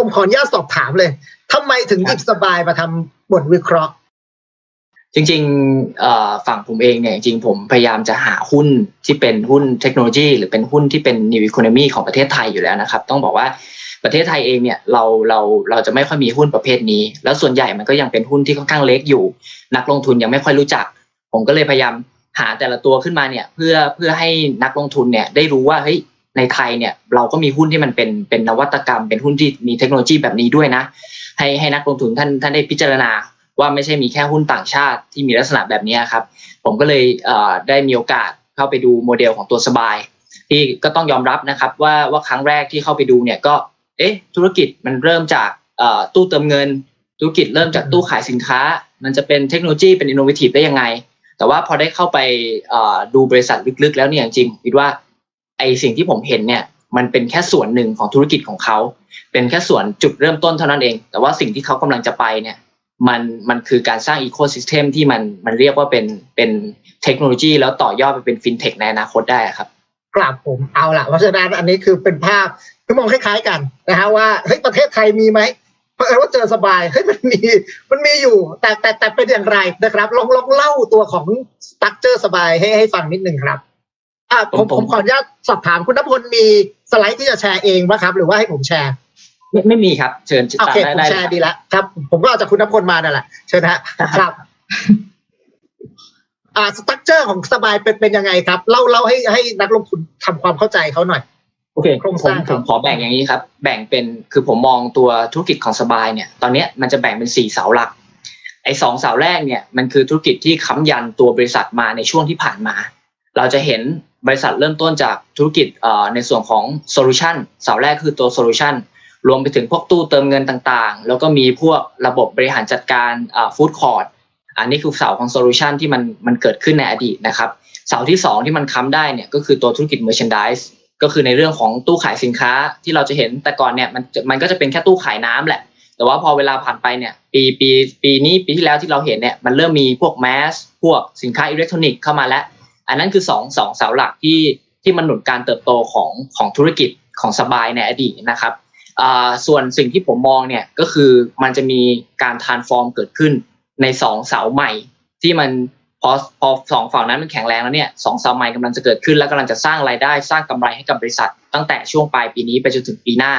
ผมขออนุญาตสอบถามเลยทำไมถึงหยิบสบายมาทำบทวิเคราะห์ จริงๆฝั่งผมเองเนี่ยจริงผมพยายามจะหาหุ้นที่เป็นหุ้นเทคโนโลยี หรือเป็นหุ้นที่เป็น new economy ของประเทศไทยอยู่แล้วนะครับ ต้องบอกว่าประเทศไทยเองเนี่ยเราเราเราจะไม่ค่อยมีหุ้นประเภทนี้ แล้วส่วนใหญ่มันก็ยังเป็นหุ้นที่ค่อนข้างเล็กอยู่ นักลงทุนยังไม่ค่อยรู้จัก ผมก็เลยพยายามหาแต่ละตัวขึ้นมาเนี่ยเพื่อเพื่อให้นักลงทุนเนี่ยได้รู้ว่าเฮ้ย ในไทยเนี่ยเราก็มีหุ้นที่มันเป็นเป็นนวัตกรรม เป็นหุ้นที่มีเทคโนโลยีแบบนี้ด้วยนะ ให้ให้นักลงทุนท่านท่านได้พิจารณาว่าไม่ใช่มีแค่หุ้นต่างชาติที่มีลักษณะแบบนี้ครับ ผมก็เลยได้มีโอกาสเข้าไปดูโมเดลของตัวสบาย ที่ก็ต้องยอมรับนะครับว่าว่าครั้งแรกที่เข้าไปดูเนี่ยก็เอ๊ะธุรกิจมันเริ่มจากตู้เติมเงิน ธุรกิจเริ่มจากตู้ขายสินค้า มันจะเป็นเทคโนโลยีเป็นอินโนเวทีฟได้ยังไง แต่ว่าพอได้เข้าไปดูบริษัทลึกๆ แล้วเนี่ยจริงคิดว่า ไอสิ่งที่ผมเห็นเนี่ยมันเป็นแค่ส่วนหนึ่งของธุรกิจของเขา เป็นแค่ส่วนจุดเริ่มต้นเท่านั้นเอง แต่ว่าสิ่งที่เขากำลังจะไปเนี่ยมันมันคือการสร้างอีโคซิสเต็มที่มันมันเรียกว่าเป็นเป็นเทคโนโลยี แล้วต่อยอดไปเป็นฟินเทคในอนาคตได้ครับกราบผมเอาละเพราะฉะนั้นอันนี้คือเป็นภาพที่มองคล้ายๆกันนะฮะว่าเฮ้ยประเทศไทยมีไหมเพราะว่าเจอสบายเฮ้ยมันมีมันมีอยู่ แต่แต่แต่เป็นอย่างไรนะครับ ลองลองเล่าตัวของสตั๊กเจอสบายให้ให้ฟังนิดนึงครับ อ่าผมผมขออนุญาตสอบถามคุณนพลมีสไลด์ที่จะแชร์เองไหมครับ หรือว่าให้ผมแชร์ ไม่ไม่มีครับ เชิญโอเคผมแชร์ดีแล้วครับ ผมก็เอาจากคุณนพลมานั่นแหละเชิญนะครับอ่าสตั๊กเจอร์ของสบายเป็นเป็นยังไงครับเล่าเล่าให้ให้นักลงทุนทำความเข้าใจเขาหน่อยโอเคผมผมขอแบ่งอย่างนี้ครับ แบ่งเป็นคือผมมองตัวธุรกิจของสบายเนี่ย ตอนนี้มันจะแบ่งเป็นสี่เสาหลัก ไอ้สองเสาแรกเนี่ยมันคือธุรกิจที่ค้ำยันตัวบริษัทมาในช่วงที่ผ่านมา เราจะเห็น บริษัทเริ่มต้นจากธุรกิจในส่วนของโซลูชันเสาแรกคือตัวโซลูชันรวมไปถึงพวกตู้เติมเงินต่างๆ แล้วก็มีพวกระบบบริหารจัดการฟู้ดคอร์ดอันนี้คือเสาของโซลูชันที่มันมันเกิดขึ้นในอดีตนะครับเสาที่ 2 ที่มันค้ำได้เนี่ยก็คือตัวธุรกิจเมอร์ชานดิสก็คือในเรื่องของตู้ขายสินค้าที่เราจะเห็นแต่ก่อนเนี่ยมันมันก็จะเป็นแค่ตู้ขายน้ำแหละ แต่ว่าพอเวลาผ่านไปเนี่ยปีปีปีนี้ปีที่แล้วที่เราเห็นเนี่ยมันเริ่มมีพวกแมสพวกสินค้าอิเล็กทรอนิกส์เข้ามาแล้ว อันนั้นคือสองสองเสาหลักที่ที่มันหนุนการเติบโตของของธุรกิจของสบายในอดีตนะครับส่วนสิ่งที่ผมมองเนี่ยก็คือมันจะมีการทานฟอร์มเกิดขึ้นในสองเสาใหม่ ที่มันพอพอสองฝั่งนั้นมันแข็งแรงแล้วเนี่ยสองเสาใหม่กำลังจะเกิดขึ้น แล้วกำลังจะสร้างรายได้สร้างกำไรให้กับบริษัท ตั้งแต่ช่วงปลายปีนี้ไปจนถึงปีหน้า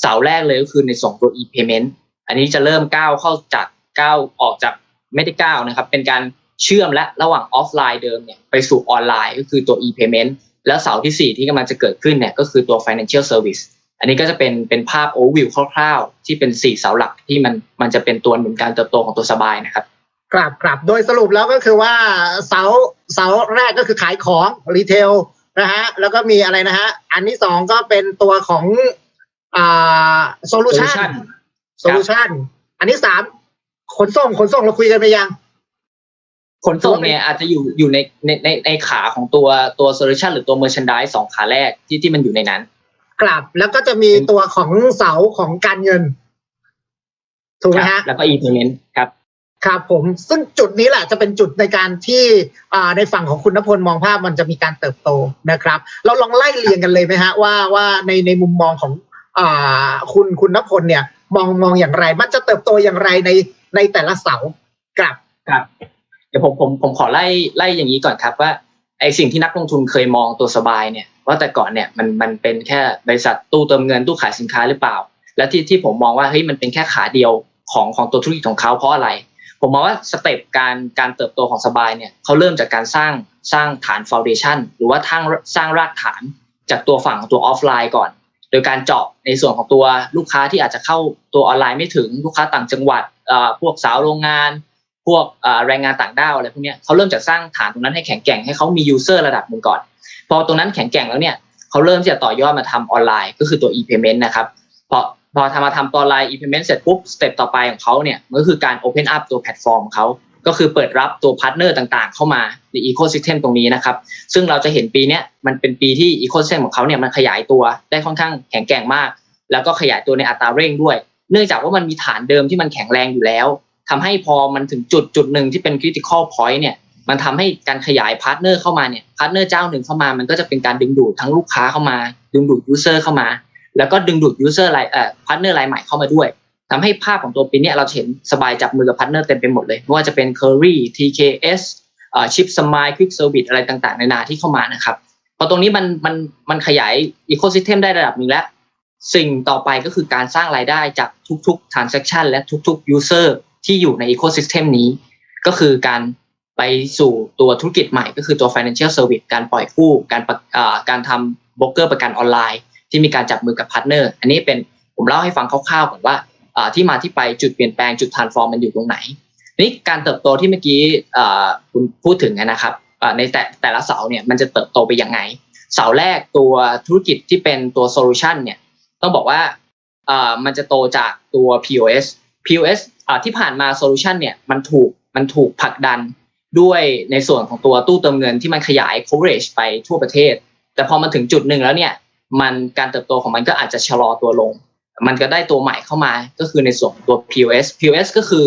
เสาแรกเลยก็คือในส่งตัว e-payment อันนี้จะเริ่มก้าวเข้าจากก้าวออกจากไม่ได้ก้าวนะครับ เป็นการ เชื่อมและระหว่างออฟไลน์เดิมเนี่ยไปสู่ออนไลน์ก็คือตัว e-payment แล้วเสาที่ 4 ที่กำลังจะเกิดขึ้นเนี่ยก็คือตัว financial service อันนี้ก็จะเป็นเป็นภาพโอเวอร์วิวคร่าวๆ ที่เป็น 4 เสาหลักที่มันมันจะเป็นตัวหนุนการเติบโตของตัวสบายนะครับกลับกลับโดยสรุปแล้วก็คือว่าเสาเสาแรกก็คือขายของรีเทลนะฮะแล้วก็มีอะไรนะฮะอันที่สองก็เป็นตัวของอ่าโซลูชันโซลูชันอันที่สามขนส่งขนส่งเราคุยกันไปยัง ขนส่งเนี่ยอาจจะอยู่อยู่ในในในในขาของตัวตัวโซลูชันหรือตัวเมอร์ชันดายสองขาแรกที่ที่มันอยู่ในนั้น กลับแล้วก็จะมีตัวของเสาของการเงิน ถูกไหมฮะ แล้วก็อีเทเมนต์ครับ ครับผม ซึ่งจุดนี้แหละจะเป็นจุดในการที่ในฝั่งของคุณนพลมองภาพมันจะมีการเติบโตนะครับ เราลองไล่เรียงกันเลยไหมฮะ ว่าว่าในในมุมมองของอคุณคุณนพลเนี่ย มองมองอย่างไร มันจะเติบโตอย่างไรในในแต่ละเสาครับครับเดี๋ยวผมผมผมขอไล่ไล่อย่างนี้ก่อนครับว่าไอสิ่งที่นักลงทุนเคยมองตัวสบายเนี่ยว่าแต่ก่อนเนี่ยมันมันเป็นแค่บริษัทตู้เติมเงินตู้ขายสินค้าหรือเปล่า และที่ที่ผมมองว่าเฮ้ยมันเป็นแค่ขาเดียวของของตัวธุรกิจของเขาเพราะอะไร ผมมองว่าสเต็ปการการเติบโตของสบายเนี่ยเขาเริ่มจากการสร้างสร้างฐานฟาวเดชันหรือว่าทั้งสร้างรากฐานจากตัวฝั่งของตัวออฟไลน์ก่อน โดยการเจาะในส่วนของตัวลูกค้าที่อาจจะเข้าตัวออนไลน์ไม่ถึงลูกค้าต่างจังหวัดพวกสาวโรงงาน พวกแรงงานต่างด้าวอะไรพวกนี้เขาเริ่มจากสร้างฐานตรงนั้นให้แข็งแกร่งให้เขามียูเซอร์ระดับหนึ่งก่อน พอตรงนั้นแข็งแกร่งแล้วเนี่ยเขาเริ่มจะต่อยอดมาทำออนไลน์ก็คือตัว e-payment นะครับพอพอทำมาทำตัวไลน์ implement เสร็จปุ๊บสเต็ปต่อไปของเขาเนี่ยก็คือการ open up ตัวแพลตฟอร์มเขาก็คือเปิดรับตัวพาร์ทเนอร์ต่างๆ เข้ามาในอีโคซิสเต็มตรงนี้นะครับ ซึ่งเราจะเห็นปีนี้มันเป็นปีที่อีโคซิสเต็มของเขาเนี่ยมันขยายตัวได้ค่อนข้างแข็งแกร่งมาก แล้วก็ขยายตัวในอัตราเร่งด้วย เนื่องจากว่ามันมีฐานเดิมที่มันแข็งแรงอยู่แล้ว ทำให้พอมันถึงจุดจุดหนึ่งที่เป็นคริติคอลพอยต์เนี่ยมันทำให้การขยายพาร์ทเนอร์เข้ามาเนี่ยพาร์ทเนอร์เจ้าหนึ่งเข้ามามันก็จะเป็นการดึงดูดทั้งลูกค้าเข้ามา ดึงดูดยูเซอร์เข้ามา แล้วก็ดึงดูดยูเซอร์รายเอ่อพาร์ทเนอร์รายใหม่เข้ามาด้วยทำให้ภาพของตัวปีนี้เราเห็นสบายจับมือกับพาร์ทเนอร์เต็มไปหมดเลยไม่ว่าจะเป็น Curry TKS เอ่อชิปสมายควิกเซอร์วิสอะไรต่างๆ ในนาที่เข้ามานะครับพอตรงนี้มันมันมันขยายอีโคซิสเต็มได้ระดับหนึ่งแล้วสิ่งต่อไปก็คือการสร้างรายได้จากทุกๆ transaction และทุกๆ user ที่อยู่ใน ecosystem นี้ ก็คือการไปสู่ตัวธุรกิจใหม่ ก็คือตัว financial service การปล่อยกู้การการทำบล็อกเกอร์ประกันออนไลน์ ที่มีการจับมือกับพาร์ทเนอร์อันนี้เป็นผมเล่าให้ฟังคร่าวๆก่อนว่าที่มาที่ไปจุดเปลี่ยนแปลงจุด transform มันอยู่ตรงไหนนี่การเติบโตที่เมื่อกี้คุณพูดถึงนะครับในแต่แต่ละเสาเนี่ยมันจะเติบโตไปยังไง เสาแรกตัวธุรกิจที่เป็นตัวโซลูชันเนี่ยต้องบอกว่ามันจะโตจากตัว POS POS ที่ผ่านมาโซลูชันเนี่ยมันถูกมันถูกผลักดันด้วยในส่วนของตัวตู้เติมเงินที่มันขยาย coverage ไปทั่วประเทศ แต่พอมันถึงจุดหนึ่งแล้วเนี่ยมันการเติบโตของมันก็อาจจะชะลอตัวลง มันก็ได้ตัวใหม่เข้ามาก็คือในส่วนตัว POS POS ก็คือ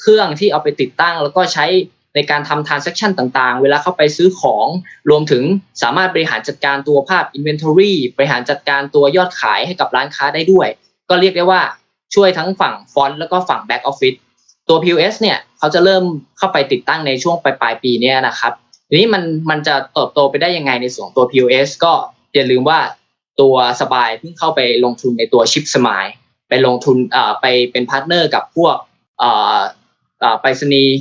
เครื่องที่เอาไปติดตั้ง แล้วก็ใช้ในการทำ transaction ต่างๆ เวลาเข้าไปซื้อของ รวมถึงสามารถบริหารจัดการตัวภาพ inventory บริหารจัดการตัวยอดขายให้กับร้านค้าได้ด้วย ก็เรียกได้ว่า ช่วยทั้งฝั่งฟอนต์แล้วก็ฝั่ง back office ตัว POS เนี่ยเขาจะเริ่มเข้าไปติดตั้งในช่วงปลายปลายปีนี้นะครับทีนี้มันมันจะเติบโตไปได้ยังไงในส่วนตัว POS ก็อย่าลืมว่าตัวสบายเพิ่งเข้าไปลงทุนในตัวชิปสมายไปลงทุนอ่าไปเป็นพาร์ทเนอร์กับพวกอ่าอ่าไปรษณีย์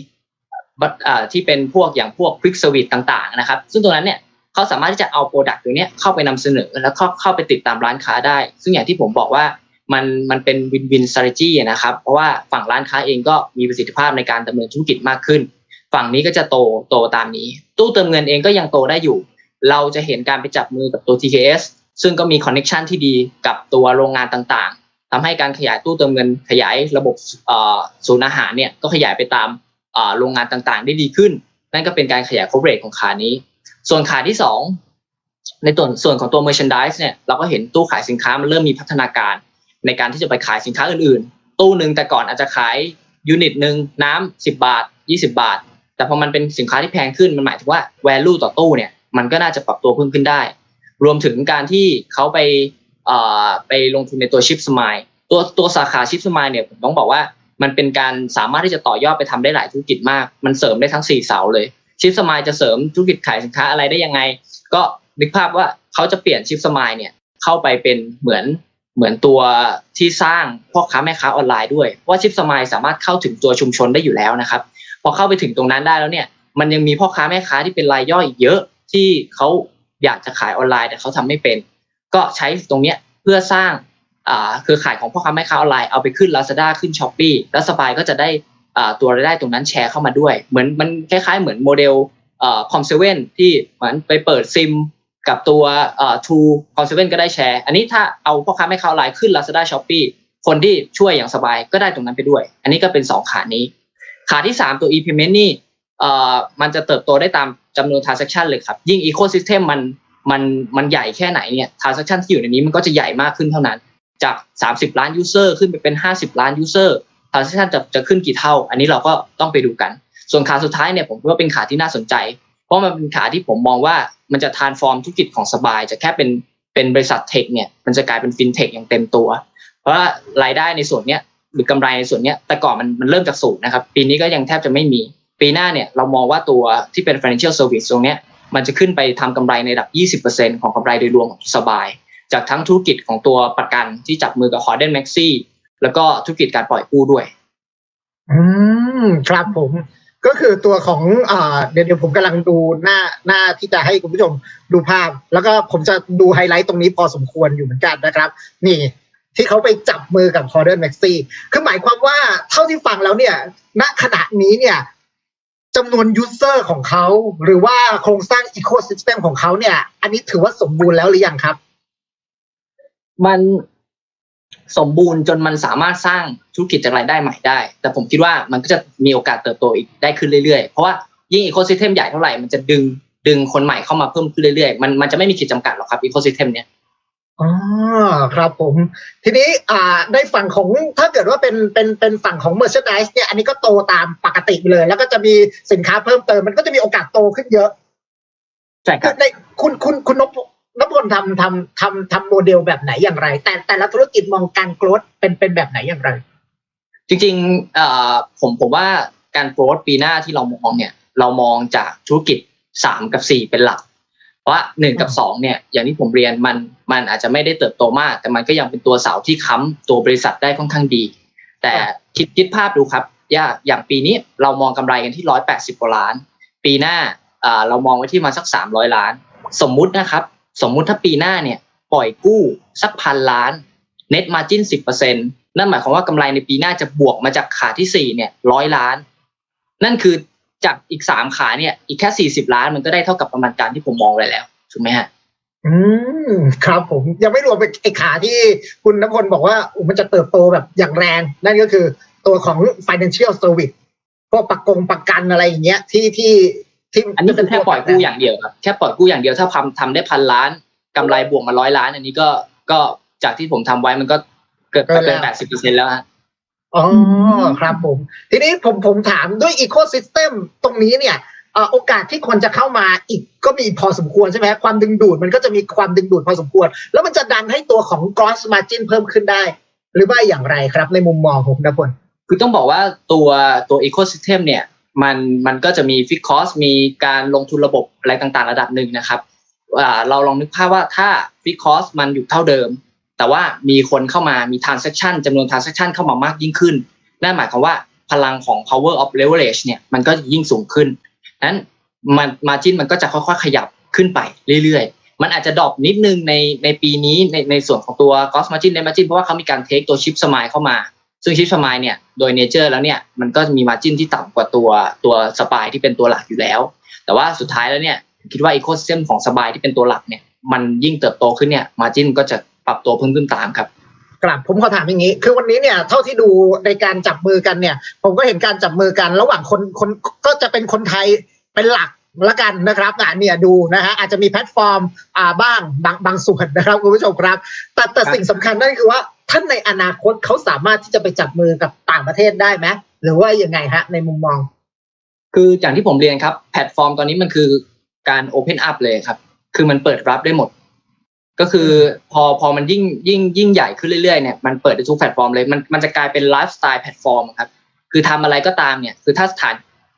ที่เป็นพวกอย่างพวก Quick Service ต่างๆนะครับ ซึ่งตรงนั้นเนี่ยเขาสามารถที่จะเอาโปรดักต์ตัวนี้เข้าไปนำเสนอแล้วเข้าเข้าไปติดตามร้านค้าได้ ซึ่งอย่างที่ผมบอกว่า มันมันเป็นวินวินสตร a t e g นะครับ เพราะว่าฝั่งร้านค้าเองก็มีประสิทธิภาพในการดำเนินธุรกิจมากขึ้น ฝั่งนี้ก็จะโตโตตามนี้ ตู้เติมเงินเองก็ยังโตได้อยู่ เราจะเห็นการไปจับมือกับตัว TKS ซึ่งก็มีคอนเน็ชันที่ดีกับตัวโรงงานต่างๆทำให้การขยายตู้เติมเงินขยายระบบศูนย์อาหารเนี่ยก็ขยายไปตามโรงงานต่างๆ ได้ดีขึ้น นั่นก็เป็นการขยาย coverage ของขานี้ ส่วนขาที่ 2 ในตัวส่วนของตัว merchandise เนี่ยเราก็เห็นตู้ขายสินค้ามันเริ่มมีพัฒนาการ ในการที่จะไปขายสินค้าอื่นๆ ตู้หนึ่งแต่ก่อนอาจจะขายยูนิตหนึ่งน้ำสิบาทยี่สิบาท แต่พอมันเป็นสินค้าที่แพงขึ้นมันหมายถึงว่า value ต่อตู้เนี่ยมันก็น่าจะปรับตัวเพิ่มขึ้นได้ รวมถึงการที่เขาไปไปลงทุนในตัวชิปสมายตัวตัวสาขาชิปสมายเนี่ยผมต้องบอกว่ามันเป็นการสามารถที่จะต่อยอดไปทำได้หลายธุรกิจมาก มันเสริมได้ทั้ง 4 เสาเลย ชิปสมายจะเสริมธุรกิจขายสินค้าอะไรได้ยังไง ก็นึกภาพว่าเขาจะเปลี่ยนชิปสมายเนี่ยเข้าไปเป็นเหมือน เหมือนตัวที่สร้างพ่อค้าแม่ค้าออนไลน์ด้วยว่าชิปสมายสามารถเข้าถึงตัวชุมชนได้อยู่แล้วนะครับ พอเข้าไปถึงตรงนั้นได้แล้วเนี่ย มันยังมีพ่อค้าแม่ค้าที่เป็นรายย่อยเยอะที่เขาอยากจะขายออนไลน์แต่เขาทำไม่เป็น ก็ใช้ตรงเนี้ยเพื่อสร้างเครือข่ายของพ่อค้าแม่ค้าออนไลน์เอาไปขึ้น Lazada ขึ้น s h อ p e e แล้วสบายก็จะได้ตัวรายได้ตรงนั้นแชร์เข้ามาด้วย เหมือนมันคล้ายๆ เหมือนโมเดลคอมเซเว่นที่เหมือนไปเปิดซิม กับตัวทูคอมเซเว่นก็ได้แชร์ อันนี้ถ้าเอาพ่อค้าแม่ค้าไลน์ขึ้น Lazada s h อ p e e คนที่ช่วยอย่างสบายก็ได้ตรงนั้นไปด้วย อันนี้ก็เป็น 2 ขานี้ ขาที่ 3 ตัว e-payment นี่มันจะเติบโตได้ตามจำนวน transaction เลยครับ ยิ่ง ecosystem มันมันมันใหญ่แค่ไหนเนี่ย transaction ที่อยู่ในนี้มันก็จะใหญ่มากขึ้นเท่านั้น จาก 30 ล้านยูเซอร์ขึ้นไปเป็น 50 ล้านยูเซอร์ทราน s ชันจะจะขึ้นกี่เท่า อันนี้เราก็ต้องไปดูกัน ส่วนขาสุดท้ายเนี่ยผมว่าเป็นขาที่น่าสนใจ เพราะมันเป็นขาที่ผมมองว่ามันจะทานฟอร์มธุรกิจของสบาย จะแค่เป็นเป็นบริษัทเทคเนี่ยมันจะกลายเป็นฟินเทคอย่างเต็มตัว เพราะว่ารายได้ในส่วนเนี้ยหรือกำไรในส่วนเนี้ยแต่ก่อนมันมันเริ่มจากศูนย์นะครับ ปีนี้ก็ยังแทบจะไม่มี ปีหน้าเนี่ยเรามองว่าตัวที่เป็น financial service ตรงเนี้ยมันจะขึ้นไปทำกำไรในระดับ 20%ของกำไรโดยรวมของสบาย จากทั้งธุรกิจของตัวประกันที่จับมือกับ h o r d e n Maxi แล้วก็ธุรกิจการปล่อยกู้ด้วย อืม ครับผม ก็คือตัวของอ่าเดี๋ยวเดี๋ยวผมกำลังดูหน้าหน้าที่จะให้คุณผู้ชมดูภาพ แล้วก็ผมจะดูไฮไลท์ตรงนี้พอสมควรอยู่เหมือนกันนะครับ นี่ที่เขาไปจับมือกับ h o r d e n Maxi คือหมายความว่าเท่าที่ฟังแล้วเนี่ย ณขณะนี้เนี่ยจำนวนยูเซอร์ของเขา หรือว่าโครงสร้างอีโคซิสเต็มของเขาเนี่ย อันนี้ถือว่าสมบูรณ์แล้วหรือยังครับ มัน สมบูรณ์จนมันสามารถสร้างธุรกิจจากรายได้ใหม่ได้ แต่ผมคิดว่ามันก็จะมีโอกาสเติบโตอีกได้ขึ้นเรื่อยๆ เพราะว่ายิ่งอีโคซิสเต็มใหญ่เท่าไหร่มันจะดึงดึงคนใหม่เข้ามาเพิ่มขึ้นเรื่อยๆ มันมันจะไม่มีขีดจำกัดหรอกครับอีโคซิสเต็มเนี้ยอ๋อครับผม ทีนี้อ่าในฝั่งของถ้าเกิดว่าเป็นเป็นเป็นฝั่งของเมอร์เชนดิสเนี่ยอันนี้ก็โตตามปกติเลย แล้วก็จะมีสินค้าเพิ่มเติมมันก็จะมีโอกาสโตขึ้นเยอะใช่ครับในคุณคุณคุณนพ นพลทำทำทำทำโมเดลแบบไหนอย่างไร แต่แต่ละธุรกิจมองการโกรธเป็นเป็นแบบไหนอย่างไร จริงๆเอ่อผมผมว่าการโกรธปีหน้าที่เรามองเนี่ย เรามองจากธุรกิจสามกับสี่เป็นหลัก เพราะว่าหนึ่งกับสองเนี่ย อย่างที่ผมเรียนมันมันอาจจะไม่ได้เติบโตมาก แต่มันก็ยังเป็นตัวเสาที่ค้ำตัวบริษัทได้ค่อนข้างดี แต่คิดคิดภาพดูครับย่าอย่างปีนี้เรามองกำไรกันที่ร้อยแปดสิบกว่าล้าน ปีหน้าอ่าเรามองไว้ที่มาสักสามร้อยล้าน สมมุตินะครับ สมมุติถ้าปีหน้าเนี่ยปล่อยกู้สักพันล้าน net margin สิบเปอร์เซ็นนั่นหมายความว่ากำไรในปีหน้าจะบวกมาจากขาที่สี่เนี่ยร้อยล้าน นั่นคือจากอีกสามขาเนี่ย อีกแค่สี่สิบล้านมันก็ได้เท่ากับประมาณการที่ผมมองไว้แล้วถูกไหมฮะอืมครับผมยังไม่รวมไปไอ้ขาที่คุณนพลบอกว่าอุ๊ยมันจะเติบโตแบบอย่างแรง นั่นก็คือตัวของ financial service พวกประกงประกันอะไรอย่างเงี้ยที่ที่ ที่อันนี้เป็นแค่ปล่อยกู้อย่างเดียวครับแค่ปล่อยกู้อย่างเดียวถ้าทำทำได้พันล้านกำไรบวกมาร้อยล้าน อันนี้ก็ก็จากที่ผมทำไว้มันก็เกิดเกินแปดสิบเปอร์เซ็นแล้วฮะอ๋อครับผม ทีนี้ผมผมถามด้วย ecosystem ตรงนี้เนี่ยเอ่อโอกาสที่คนจะเข้ามาอีกก็มีพอสมควรใช่ไหมความดึงดูดมันก็จะมีความดึงดูดพอสมควร แล้วมันจะดันให้ตัวของ gross margin เพิ่มขึ้นได้ หรือว่าอย่างไรครับในมุมมองของคุณนพลคือต้องบอกว่าตัวตัว ecosystem เนี่ย มันมันก็จะมี fixed cost มีการลงทุนระบบอะไรต่างๆ ระดับหนึ่งนะครับเราลองนึกภาพว่าถ้า fixed cost มันอยู่เท่าเดิม แต่ว่ามีคนเข้ามามี transaction จำนวน transaction เข้ามามากยิ่งขึ้น นั่นหมายความว่าพลังของ power of leverage เนี่ยมันก็ยิ่งสูงขึ้นนั้นมัน margin มันก็จะค่อยๆขยับขึ้นไปเรื่อยๆ มันอาจจะดรอปนิดนึงในในปีนี้ในในส่วนของตัว gross margin net margin เพราะว่าเขามีการเทคตัว chip smile เข้ามา ซึ่งชิปสมายเนี่ยโดยเนเจอร์แล้วเนี่ยมันก็มีมาจิ้นที่ต่ำกว่าตัวตัวสปายที่เป็นตัวหลักอยู่แล้ว แต่ว่าสุดท้ายแล้วเนี่ยคิดว่าอีโคซิสเต็มของสบายที่เป็นตัวหลักเนี่ยมันยิ่งเติบโตขึ้นเนี่ยมาจิ้นก็จะปรับตัวเพิ่มขึ้นตามครับกลับผมขอถามอย่างนี้ คือวันนี้เนี่ยเท่าที่ดูในการจับมือกันเนี่ย ผมก็เห็นการจับมือกันระหว่างคนคนก็จะเป็นคนไทยเป็นหลักละกันนะครับอะเนี่ยดูนะฮะอาจจะมีแพลตฟอร์มอ่าบ้างบางบางส่วนนะครับคุณผู้ชมครับ แต่แต่สิ่งสำคัญนั่นคือว่า ท่านในอนาคตเขาสามารถที่จะไปจับมือกับต่างประเทศได้ไหมหรือว่ายังไงฮะ ในมุมมอง คืออย่างที่ผมเรียนครับ แพลตฟอร์มตอนนี้มันคือการโอเพนอัพเลยครับ คือมันเปิดรับได้หมด ก็คือพอพอมันยิ่งยิ่งยิ่งใหญ่ขึ้นเรื่อยๆเนี่ยมันเปิดได้ทุกแพลตฟอร์มเลยมันมันจะกลายเป็นไลฟ์สไตล์แพลตฟอร์มครับ คือทำอะไรก็ตามเนี่ย คือถ้าฐาน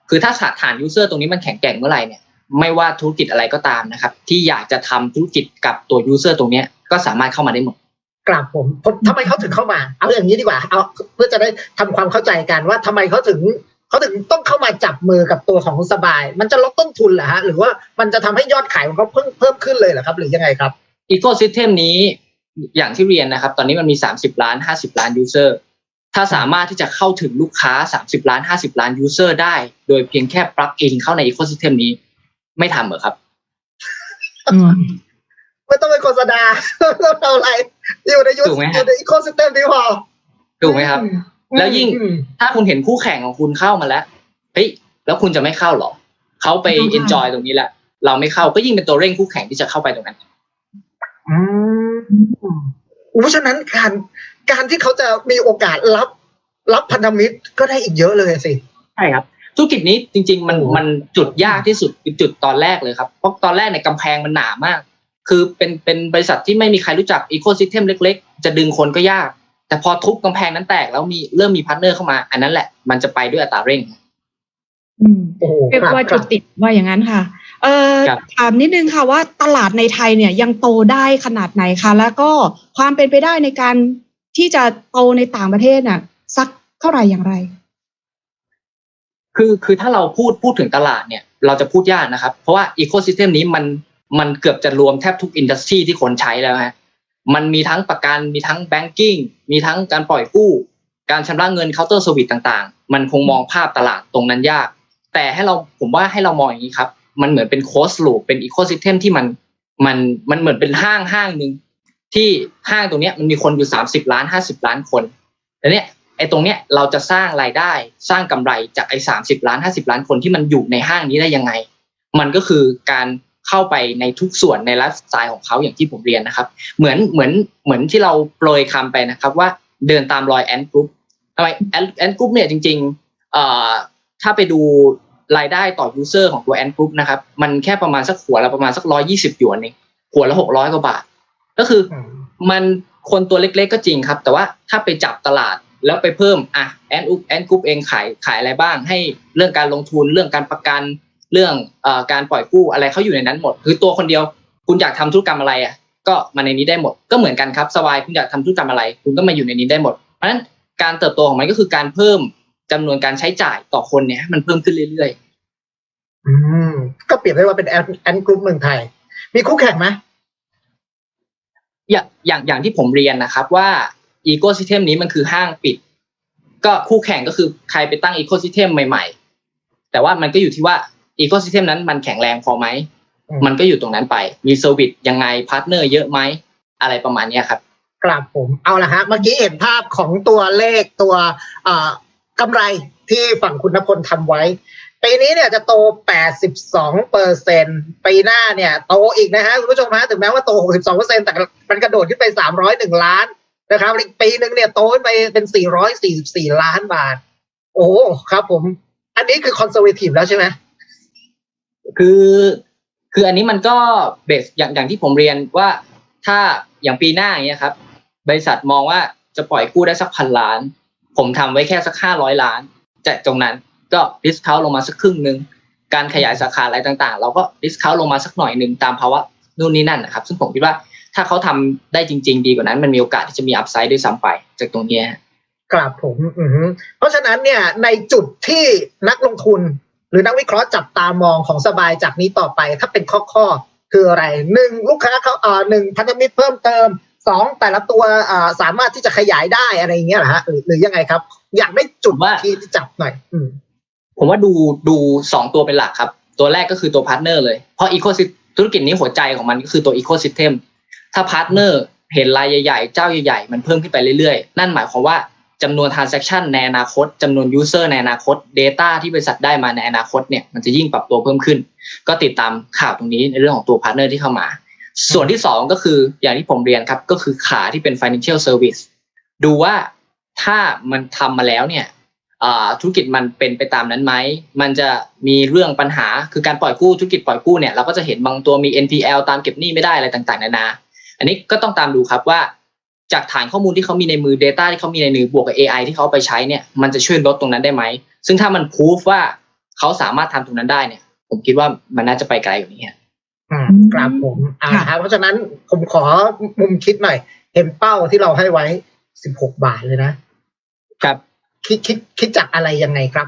คือถ้าฐานยูเซอร์ตรงนี้มันแข็งแกร่งเมื่อไหร่เนี่ยไม่ว่าธุรกิจอะไรก็ตามนะครับ ที่อยากจะทำธุรกิจกับตัวยูเซอร์ตรงเนี้ยก็สามารถเข้ามาได้หมด กลับผมผมทำไมเขาถึงเข้ามา เอาอย่างนี้ดีกว่า เอาเพื่อจะได้ทำความเข้าใจกันว่าทำไมเขาถึงเขาถึงต้องเข้ามาจับมือกับตัวของสบาย มันจะลดต้นทุนเหรอฮะหรือว่ามันจะทำให้ยอดขายของเขาเพิ่มเพิ่มขึ้นเลยเหรอครับ หรือยังไงครับอีโคซิสเทมนี้อย่างที่เรียนนะครับ ตอนนี้มันมี 30 ล้าน 50 ล้านยูเซอร์ถ้าสามารถที่จะเข้าถึงลูกค้า 30 ล้าน 50 ล้านยูเซอร์ได้ โดยเพียงแค่ปลั๊กอินเข้าในอีโคซิสเทมนี้ ไม่ทำเหรอครับอืมไม่ต้องเป็นโฆษณาไม่ต้องเอาอะไร อยู่ในยุคถูกไหมอฮะยู่ในอีโคซิสเต็มนี้พอถูกไหมครับอืแล้วยิ่งอืมถ้าคุณเห็นคู่แข่งของคุณเข้ามาแล้วเฮ้ยแล้วคุณจะไม่เข้าเหรอเขาไปต้องเข้าเอนจอยตรงนี้แหละเราไม่เข้าก็ยิ่งเป็นตัวเร่งคู่แข่งที่จะเข้าไปตรงนั้นอืมเพราะฉะนั้นการการที่เขาจะมีโอกาสรับรับพันธมิตรก็ได้อีกเยอะเลยสิใช่ครับธุรกิจนี้จริง ๆ มันโอ้มันจุดยากที่สุดคือจุดตอนแรกเลยครับเพราะตอนแรกเนี่ยกำแพงมันหนามาก คือเป็นเป็นบริษัทที่ไม่มีใครรู้จักอีโคซิสเต็มเล็ก ๆ จะดึงคนก็ยาก แต่พอทุบกำแพงนั้นแตกแล้วมีเริ่มมีพาร์ทเนอร์เข้ามา อันนั้นแหละมันจะไปด้วยอัตราเร่งอืมโอ้โหเรียกว่าคจุรับดติดว่าอย่างนั้นค่ะเอ่อครับถามนิดนึงค่ะว่าตลาดในไทยเนี่ยยังโตได้ขนาดไหนคะแล้วก็ความเป็นไปได้ในการที่จะโตในต่างประเทศน่ะ สักเท่าไหร่อย่างไร คือคือถ้าเราพูดพูดถึงตลาดเนี่ย เราจะพูดยากนะครับ เพราะว่าอีโคซิสเต็มนี้มัน มันเกือบจะรวมแทบทุกอินดัสทรีที่คนใช้แล้วฮะมันมีทั้งประกันมีทั้งแบงกิ้งมีทั้งการปล่อยกู้ การชำระเงินเคาน์เตอร์สวิตต่างๆ มันคงมองภาพตลาดตรงนั้นยาก แต่ให้เราผมว่าให้เรามองอย่างนี้ครับ มันเหมือนเป็นโคสลูปเป็นอีโคซิสเต็มที่มันมันมันเหมือนเป็นห้างห้างหนึ่งที่ห้างตรงเนี้ยมันมีคนอยู่สามสิบล้านห้าสิบล้านคนแล้วเนี่ยไอ้ตรงเนี้ยเราจะสร้างรายได้สร้างกำไรจากไอ้สามสิบล้านห้าสิบล้านคนที่มันอยู่ในห้างนี้ได้ยังไง มันก็คือการ เข้าไปในทุกส่วนในไลฟ์สไตล์ของเขาอย่างที่ผมเรียนนะครับ เหมือนเหมือนเหมือนที่เราโปรยคำไปนะครับว่าเดินตามรอยแอนกรุ๊ปทำไมแอนแอนกรุ๊ปเนี่ยจริงๆเอ่อถ้าไปดูรายได้ต่อยูเซอร์ของตัวแอนกรุ๊ปนะครับ มันแค่ประมาณสักหัวละประมาณสักร้อยี่สิบหยวนเองหัวละหกร้อยกว่าบาท ก็คืออืมมันคนตัวเล็กๆก็จริงครับ แต่ว่าถ้าไปจับตลาดแล้วไปเพิ่มอะแอนอุแอนกรุ๊ปเองขายขายอะไรบ้าง ให้เรื่องการลงทุนเรื่องการประกัน เรื่องเอ่อการปล่อยกู้อะไรเขาอยู่ในนั้นหมด คือตัวคนเดียว คุณอยากทำธุรกรรมอะไรอะก็มาในนี้ได้หมด ก็เหมือนกันครับสบายคุณอยากทำธุรกรรมอะไร คุณก็มาอยู่ในนี้ได้หมด เพราะฉะนั้นการเติบโตของมันก็คือการเพิ่มจำนวนการใช้จ่ายต่อคนเนี่ยให้มันเพิ่มขึ้นเรื่อยอืมก็เปรียบได้ว่าเป็นแอนแอนกรุ๊ปเมืองไทย มีคู่แข่งไหมๆอย่างอย่างอย่างที่ผมเรียนนะครับว่าอีโค y ิ e เ m นี้มันคือห้างปิด ก็คู่แข่งก็คือใครไปตั้งอีโค y ิ e เ m ใหม่ ๆ แต่ว่ามันก็อยู่ที่ว่า อีโค y ิ e เ m นั้นมันแข็งแรงพอไหม มันก็อยู่ตรงนั้นไป มีเซอร์วิสยังไงพาร์ทเนอร์เยอะไหม อะไรประมาณเนี้ยครับกราบผมเอาละฮะเมื่อกี้เห็นภาพของตัวเลขตัวเอ่อกำไรที่ฝั่งคุณนพลทำไว้ ปีนี้เนี่ยจะโต 82เปอร์เซ็นปีหน้าเนี่ยโตอีกนะฮะคุณผู้ชมฮะถึงแม้ว่าโต 62เปอร์เซ็นแต่มันกระโดดขึ้นไป 301 ล้านนะครับอีกปีหนึ่งเนี่ยโตขึ้นไปเป็น 444 ล้านบาท โอ้ครับผม อันนี้คือคอนเซอร์เวทีฟแล้วใช่ไหม คือคืออันนี้มันก็เบสอย่างอย่างที่ผมเรียนว่าถ้าอย่างปีหน้าอย่างเงี้ยครับ บริษัทมองว่าจะปล่อยกู้ได้สักพันล้าน ผมทำไว้แค่สักห้าร้อยล้านจากตรงนั้นก็ดิสคาวลงมาสักครึ่งหนึ่งการขยายสาขาอะไรต่างๆ เราก็ดิสคาวลงมาสักหน่อยหนึ่งตามภาวะนู่นนี่นั่นนะครับ ซึ่งผมคิดว่าถ้าเขาทำได้จริง ๆ ดีกว่านั้น มันมีโอกาสที่จะมีอัพไซด์ด้วยซ้ำไปจากตรงเนี้ยกราบผมอืเพราะฉะนั้นเนี่ยในจุดที่นักลงทุน หรือนักวิเคราะห์จับตามองของสบายจากนี้ต่อไป ถ้าเป็นข้อข้อคืออะไรหนึ่งลูกค้าเขาเอ่อหนึ่งพันธมิตรเพิ่มเติมสองแต่ละตัวเอ่อสามารถที่จะขยายได้อะไรอย่างเงี้ยเหรอฮะหรือหรือยังไงครับ อยากได้จุดว่าที่จับหน่อย อืมผมว่าดูดูสองตัวเป็นหลักครับ ตัวแรกก็คือตัวพาร์ทเนอร์เลย เพราะอีโคซิธุรกิจนี้หัวใจของมันก็คือตัวอีโคซิสเต็มถ้าพาร์ทเนอร์เห็นรายใหญ่ๆ เจ้าใหญ่ๆ มันเพิ่มขึ้นไปเรื่อยๆ นั่นหมายความว่า จำนวน transaction ในอนาคตจำนวน user ในอนาคต data ที่บริษัทได้มาในอนาคตเนี่ยมันจะยิ่งปรับตัวเพิ่มขึ้น ก็ติดตามข่าวตรงนี้ในเรื่องของตัวพาร์ทเนอร์ที่เข้ามา ส่วนที่สองก็คืออย่างที่ผมเรียนครับก็คือขาที่เป็น financial service ดูว่าถ้ามันทำมาแล้วเนี่ยธุรกิจมันเป็นไปตามนั้นไหม มันจะมีเรื่องปัญหาคือการปล่อยกู้ธุรกิจปล่อยกู้เนี่ยเราก็จะเห็นบางตัวมี NPL ตามเก็บหนี้ไม่ได้อะไรต่างๆนานา อันนี้ก็ต้องตามดูครับว่า จากฐานข้อมูลที่เขามีในมือ Data ที่เขามีในมือบวกกับ AI ที่เขาเอาไปใช้เนี่ยมันจะช่วยลดตรงนั้นได้ไหม ซึ่งถ้ามันพูฟว่าเขาสามารถทำตรงนั้นได้เนี่ย ผมคิดว่ามันน่าจะไปไกลกว่านี้ครับอืมกราบผมอ่าค่ะครับเพราะฉะนั้นผมขอมุมคิดหน่อย เห็นเป้าที่เราให้ไว้สิบหกบาทเลยนะ ครับคิดคิดคิดจากอะไรยังไงครับ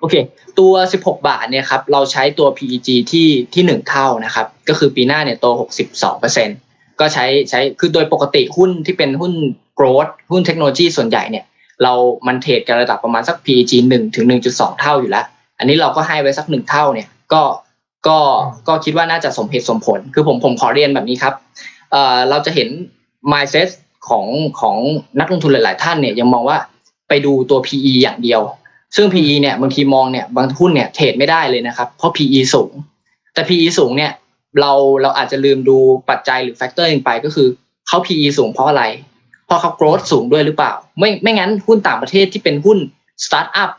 โอเค ตัว 16 บาทเนี่ยครับ เราใช้ตัว PEG ที่ที่หนึ่งเท่านะครับ ก็คือปีหน้าเนี่ยโต 62เปอร์เซ็น ก็ใช้ใช้คือโดยปกติหุ้นที่เป็นหุ้น growth หุ้นเทคโนโลยีส่วนใหญ่เนี่ย เรามันเทรดกันระดับประมาณสัก PEG 1ถึง1.2เท่าอยู่แล้ว อันนี้เราก็ให้ไว้สักหนึ่งเท่าเนี่ยก็ก็ก็คิดว่าน่าจะสมเหตุสมผล คือผมผมขอเรียนแบบนี้ครับเอ่อเราจะเห็น mindset ของของนักลงทุนหลาย ๆ ท่านเนี่ยยังมองว่าไปดูตัว PE อย่างเดียว ซึ่ง PE เนี่ยบางทีมองเนี่ยบางหุ้นเนี่ยเทรดไม่ได้เลยนะครับ เพราะ PE สูง แต่ PE สูงเนี่ย เราเราอาจจะลืมดูปัจจัยหรือแฟกเตอร์หนึ่งไปก็คือเขา PE สูงเพราะอะไร เพราะเขา growth สูงด้วยหรือเปล่า ไม่ไม่งั้นหุ้นต่างประเทศที่เป็นหุ้น start up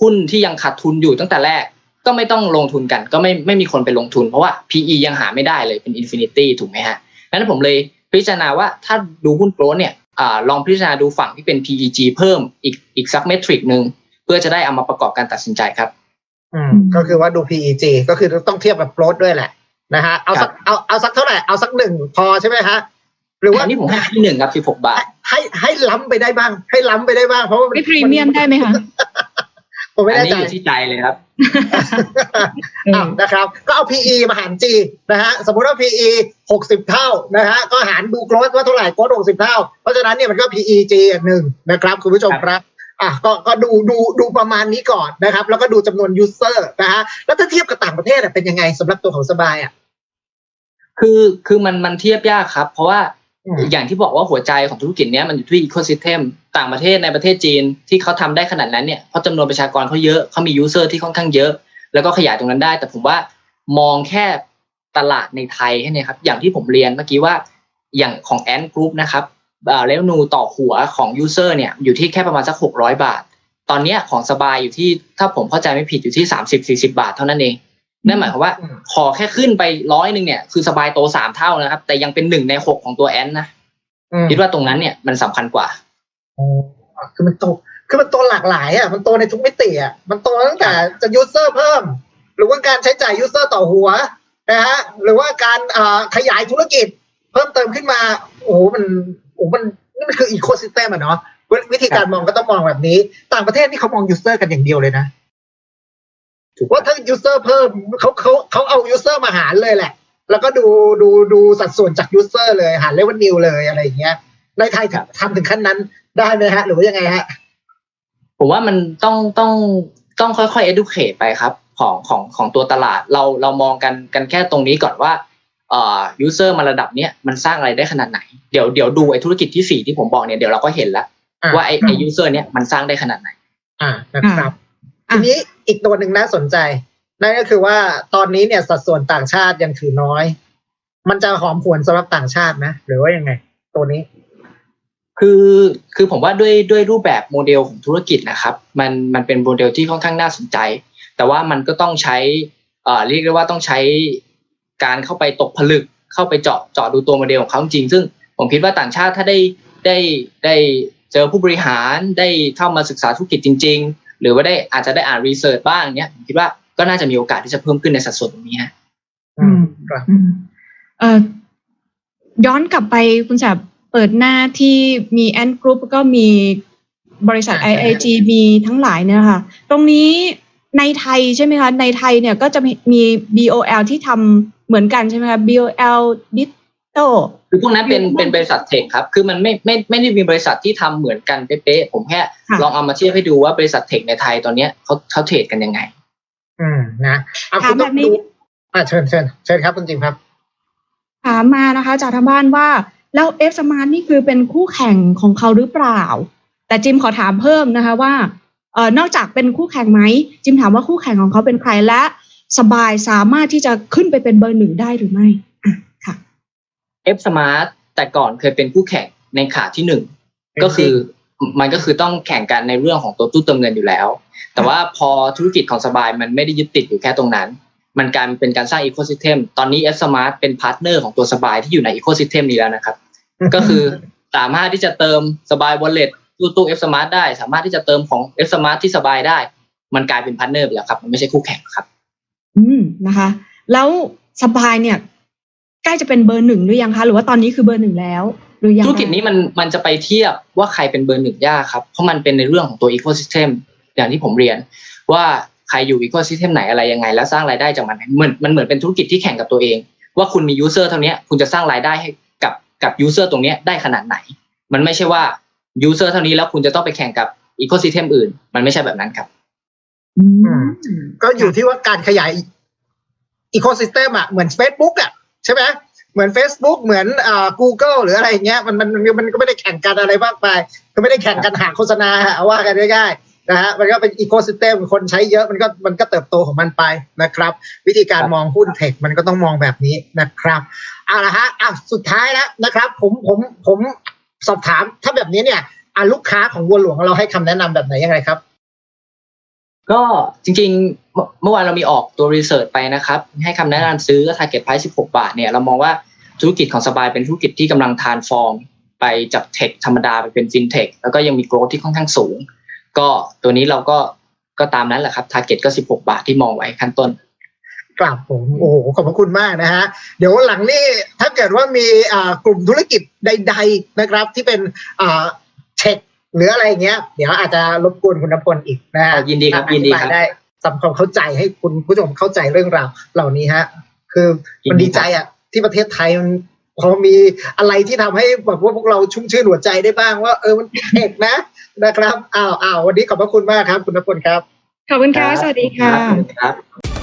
หุ้นที่ยังขาดทุนอยู่ตั้งแต่แรกก็ไม่ต้องลงทุนกัน ก็ไม่ไม่มีคนไปลงทุนเพราะว่า PE ยังหาไม่ได้เลยเป็น infinity ถูกไหมฮะงั้นผมเลยพิจารณาว่าถ้าดูหุ้น growth เนี่ยอลองพิจารณาดูฝั่งที่เป็น PEG เพิ่มอีกอีกสักเมทริกหนึ่งเพื่อจะได้เอามาประกอบการตัดสินใจครับ อืมก็คือว่าดู PEG ก็คือต้องเทียบกับโปรดด้วยแหละ นะฮะเอาสักเอาเอาสักเท่าไหร่เอาสักหนึ่งพอใช่ไหมฮะหรือว่าอันนี้ผมให้ที่หนึ่งครับ16บาท ให้ให้ล้ำไปได้บ้าง ให้ล้ำไปได้บ้างเพราะว่าไม่พรีเมียมได้ไหมคะผมไม่อันแน่นี้ใจอยู่ที่ใจเลยครับอะนะครับ ก็เอา PE มาหาร G นะฮะสมมุติว่า PE 60เท่านะฮะก็หารดูโกรดว่าเท่าไหร่โกรด60เท่า เพราะฉะนั้นเนี่ยมันก็ PE G อย่างหนึ่งนะครับ คุณผู้ชมครับ อะก็ก็ดูดูดูประมาณนี้ก่อนนะครับ แล้วก็ดูจำนวน user นะฮะแล้วถ้าเทียบกับต่างประเทศอะเป็นยังไงสำหรับตัวของสบายอะคือคือมันมันเทียบยากครับ เพราะว่าอืมอย่างที่บอกว่าหัวใจของธุรกิจเนี้ยมันอยู่ที่ ecosystem ต่างประเทศในประเทศจีนที่เขาทำได้ขนาดนั้นเนี่ยเพราะจำนวนประชากรเขาเยอะเขามี user ที่ค่อนข้างเยอะ แล้วก็ขยายตรงนั้นได้ แต่ผมว่ามองแค่ตลาดในไทยแค่เนี้ครับ อย่างที่ผมเรียนเมื่อกี้ว่าอย่างของแอนกรุ๊ปนะครับ เรวนูต่อหัวของ user เนี่ยอยู่ที่แค่ประมาณสักหกร้อยบาท ตอนเนี้ยของสบายอยู่ที่ถ้าผมเข้าใจไม่ผิดอยู่ที่สามสิบสี่สิบาทเท่านั้นเองนั่นหมายความว่าอืมขอแค่ขึ้นไปร้อยหนึ่งเนี่ยคือสบายโตสามเท่านะครับ แต่ยังเป็นหนึ่งในหกของตัวแอนนะอืมคิดว่าตรงนั้นเนี่ยมันสำคัญกว่าอ๋อคือมันโตคือมันโตหลากหลายอะมันโตในทุกมิติอะมันโตตั้งแต่จะยูเซอร์เพิ่ม หรือว่าการใช้จ่ายยูเซอร์ต่อหัวนะฮะหรือว่าการอ่าขยายธุรกิจเพิ่มเติมขึ้นมา โอ้โหมัน โอ้โหมันนี่มันคืออีโคซิสเต็มอะเนาะวิวิธีการมองก็ต้องมองแบบนี้ ต่างประเทศนี่เขามองยูเซอร์กันอย่างเดียวเลยนะว่าถ้ายูเซอร์เพิ่มเขาเขาเขาเอายูเซอร์มาหารเลยแหละ แล้วก็ดูดูดูสัดส่วนจากยูเซอร์เลยหารเลเวลนิวเลยอะไรอย่างเงี้ยในไทยทำถึงขั้นนั้นได้ไหมฮะ หรือว่ายังไงฮะ ผมว่ามันต้องต้องต้องค่อยๆ educate ไปครับ ของของของตัวตลาดเราเรามองกันกันแค่ตรงนี้ก่อนว่า เอ่อ user มาระดับเนี้ยมันสร้างอะไรได้ขนาดไหน เดี๋ยวเดี๋ยวดูไอ้ธุรกิจที่สี่ที่ผมบอกเนี่ยเดี๋ยวเราก็เห็นแล้วอ่าว่าไอ้ไอ้ user เนี่ยมันสร้างได้ขนาดไหน อ่านะครับอะทีนี้อีกตัวหนึ่งน่าสนใจนั่นก็คือว่าตอนนี้เนี่ยสัดส่วนต่างชาติยังถือน้อย มันจะหอมหวนสำหรับต่างชาตินะหรือว่ายังไง ตัวนี้ คือคือผมว่าด้วยด้วยรูปแบบโมเดลของธุรกิจนะครับ มันมันเป็นโมเดลที่ค่อนข้างน่าสนใจ แต่ว่ามันก็ต้องใช้เอ่อเรียกได้ว่าต้องใช้ การเข้าไปตกผลึกเข้าไปเจาะเจาะดูตัวโมเดลของเขาจริงๆซึ่งผมคิดว่าต่างชาติถ้าได้ได้ได้เจอผู้บริหารได้เข้ามาศึกษาธุรกิจจริง ๆ หรือว่าได้อาจจะได้อ่านรีเสิร์ชบ้างเนี้ยผมคิดว่าก็น่าจะมีโอกาสที่จะเพิ่มขึ้นในสัดส่วนตรงนี้ฮะอืมครับอืมเอ่อย้อนกลับไปคุณแสบเปิดหน้าที่มีแอนกรุ๊ปก็มีบริษัทอ่าใช่ IIG มีทั้งหลายเนี่ยค่ะ ตรงนี้ในไทยใช่ไหมคะ ในไทยเนี่ยก็จะมีมี BOL ที่ทำ เหมือนกันใช่ไหมคะ BOL Ditto คือพวกนั้นเป็นอยู่เป็นบริษัทเทคครับ คือมันไม่ไม่ไม่ได้มีบริษัทที่ทำเหมือนกันเป๊ะๆผมแค่ค่ะลองเอามาเทียบให้ดูว่าบริษัทเทคในไทยตอนเนี้ยเขาเขาเทรดกันยังไง อืมนะเอาถาคุมณแบต้องบนี้ดูอ่าเชิญเชิญเชิญครับคุณจิมครับ ถามมานะคะ จากทางบ้านว่าแล้วเอฟสมาร์นี่คือเป็นคู่แข่งของเขาหรือเปล่า แต่จิมขอถามเพิ่มนะคะว่าเอ่อนอกจากเป็นคู่แข่งไหมจิมถามว่าคู่แข่งของเขาเป็นใครและ สบายสามารถที่จะขึ้นไปเป็นเบอร์หนึ่งได้หรือไม่อะค่ะ F Smart แต่ก่อนเคยเป็นคู่แข่งในขาที่หนึ่งเป็นก็คือมันก็คือต้องแข่งกันในเรื่องของตัวตู้เติมเงินอยู่แล้ว แต่ว่าพอธุรกิจของสบายมันไม่ได้ยึดติดอยู่แค่ตรงนั้น มันการเป็นการสร้างอีโค y ิสเ m ตอนนี้ F Smart เป็นพาร์ทเนอร์ของตัวสบายที่อยู่ในอีโค y ิสเ m นี้แล้วนะครับ ก็คือสามารถที่จะเติมสบาย wallet ตู้ตู้ F Smart ได้ สามารถที่จะเติมของ F Smart ที่สบายได้ มันกลายเป็นพาร์ทเนอร์ไปแล้วครับ มันไม่ใช่คู่แข่งครับ อืมนะคะ แล้วสบายเนี่ย ใกล้จะเป็นเบอร์หนึ่งหรือยังคะ หรือว่าตอนนี้คือเบอร์หนึ่งแล้ว หรือยังธุรกิจนี้มันมันจะไปเทียบว่าใครเป็นเบอร์หนึ่งยากครับ เพราะมันเป็นในเรื่องของตัวอีโค y ิสเ m อย่างที่ผมเรียน ว่าใครอยู่อีโค y ิสเ m ไหนอะไรยังไง แล้วสร้างรายได้จากมันเหมือนมันเหมือนเป็นธุรกิจที่แข่งกับตัวเอง ว่าคุณมียูเซอร์เท่านี้คุณจะสร้างรายได้ให้กับกับยูเซอร์ตรงนี้ได้ขนาดไหน มันไม่ใช่ว่ายูเซอร์เท่านี้แล้วคุณจะต้องไปแข่งกับอีโค y ิสเ m อื่น มันไม่ใช่แบบนั้นครับ ก็อยู่ที่ว่าการขยายอีโค y ิสเต็มอะเหมือน Facebook อะใช่ไหมเหมือน Facebook เหมือนอ่า Google หรืออะไรอย่างเงี้ยมันมันมันมันก็ไม่ได้แข่งกันอะไรมากไปก็ไม่ได้แข่งกันหาโฆษณาเอาว่ากันง่ายๆนะฮะมันก็เป็นอีโค y ิสเต็มคนใช้เยอะมันก็มันก็เติบโตของมันไปนะครับ วิธีการครับมองหุ้นเทคมันก็ต้องมองแบบนี้นะครับเอาละฮะอะสุดท้ายแล้วนะครับ ผมผมผมสอบถามถ้าแบบนี้เนี่ยอะลูกค้าของวัวหลวงเราให้คำแนะนำแบบไหนยังไงครับ ก็จริงๆ เมื่อวานเรามีออกตัวรีเสิร์ชไปนะครับ ให้คำแนะนำซื้อ target price 16 บาทเนี่ยเรามองว่าธุรกิจของสบายเป็นธุรกิจที่กำลังทานฟอร์มไปจากเทคธรรมดาไปเป็นฟินเทคแล้วก็ยังมีโกรธที่ค่อนข้างสูง ก็ตัวนี้เราก็ก็ตามนั้นแหละครับ target ก็ 16 บาทที่มองไว้ขั้นต้นกราบผมโอ้โหขอบพระคุณมากนะฮะเดี๋ยวหลังนี้ถ้าเกิดว่ามีอ่ากลุ่มธุรกิจใด ๆนะครับ ที่เป็นอ่าเทค หรืออะไรอย่างเงี้ย เดี๋ยวอาจจะรบกวนคุณนพลอีกนะฮะอ๋อยินดีครับอยินดีครับอธิายได้ทำความเข้าใจให้คุณผู้ชมเข้าใจเรื่องราวเหล่านี้ฮะ คือมันดีใจอะ ที่ประเทศไทยมันพอมีอะไรที่ทำให้แบบว่าพวกเราชุ่มชื่นหัวใจได้บ้างว่าเออมันเทคนะนะครับอ้าวอ้าววันนี้ขอบพระคุณมากครับ คุณนพลครับ ขอบคุณค่ะ สวัสดีค่ะครับ